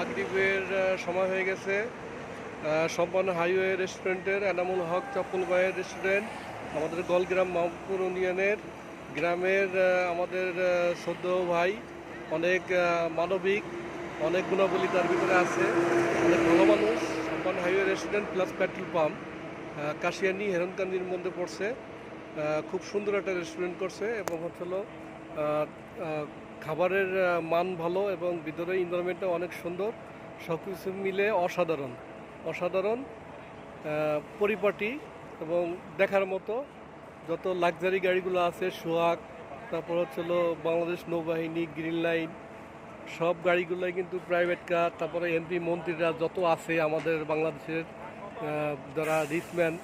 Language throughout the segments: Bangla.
মাগরিবের সময় হয়ে গেছে। সম্পন্ন হাইওয়ে রেস্টুরেন্টের এনামুল হক চপ্পল ভাইয়ের রেস্টুরেন্ট আমাদের গলগ্রাম মাহপুর ইউনিয়নের গ্রামের আমাদের সদ্য ভাই অনেক মানবিক অনেক গুণাবলী তার ভিতরে আছে। অনেক ভালো মানুষ সম্পন্ন highway restaurant plus petrol pump. Kashiani হেরনকান্দির মধ্যে পড়ছে। খুব সুন্দর একটা রেস্টুরেন্ট করছে এবং হচ্ছে হলো, আহ, আহ, খাবারের মান ভালো এবং ভিতরে এনভায়রনমেন্টটা অনেক সুন্দর। সব কিছু মিলে অসাধারণ। অসাধারণ পরিপাটি এবং দেখার মতো যত লাক্সারি গাড়িগুলো আছে, সোহাগ, তারপর হচ্ছে বাংলাদেশ নৌবাহিনী গ্রিন লাইন সব গাড়িগুলোই কিন্তু প্রাইভেট কার তারপরে এমপি মন্ত্রীরা যত আছে আমাদের বাংলাদেশের যারা রিচম্যান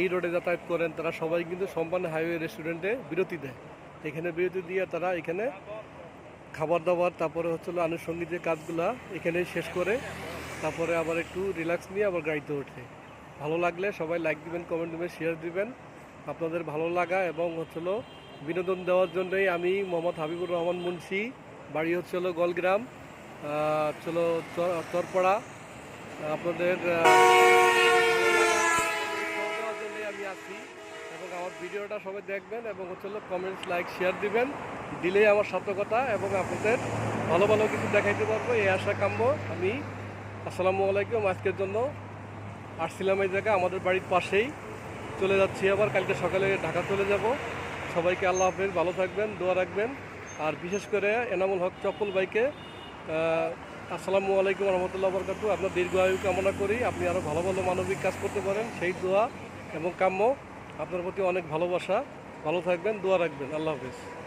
এই রোডে যাতায়াত করেন, তারা সবাই কিন্তু সম্পন্ন হাইওয়ে রেস্টুরেন্টে বিরতি দেয়। এখানে বিরতি দিয়ে তারা এখানে খাবার দাবার, তারপরে হচ্ছে আনুষঙ্গিক যে কাজগুলা এখানে শেষ করে তারপরে আবার একটু রিল্যাক্স নিয়ে আবার গাড়িতে ওঠে। ভালো লাগলে সবাই লাইক দিবেন কমেন্ট দিবেন শেয়ার দিবেন। আপনাদের ভালো লাগা এবং হচ্ছে হলো বিনোদন দেওয়ার জন্যই আমি মোহাম্মদ হাবিবুর রহমান মুন্সি, বাড়ি হচ্ছে হলো গলগ্রাম হচ্ছে হলো আপনাদের ভিডিওটা সবাই দেখবেন এবং হচ্ছে কমেন্টস লাইক শেয়ার দিবেন। দিলেই আমার সার্থকতা এবং আপনাদের ভালো ভালো কিছু দেখাইতে পারব, এই আশা কাম্য। আমি আসসালামু আলাইকুম। আজকের জন্য আসছিলাম এই জায়গায়, আমাদের বাড়ির পাশেই। চলে যাচ্ছি আবার, কালকে সকালে ঢাকা চলে যাব। সবাইকে আল্লাহ হাফেজ, ভালো থাকবেন, দোয়া রাখবেন। আর বিশেষ করে এনামুল হক চপ্পল বাইকে আসসালামু আলাইকুম রহমতুল্লাহ বরকাতু আপনার দীর্ঘ আয়ু কামনা করি। আপনি আরও ভালো ভালো মানবিক কাজ করতে পারেন, সেই দোয়া এবং কাম্য। আপনার প্রতি অনেক ভালোবাসা। ভালো থাকবেন দোয়া রাখবেন। আল্লাহ হাফেজ।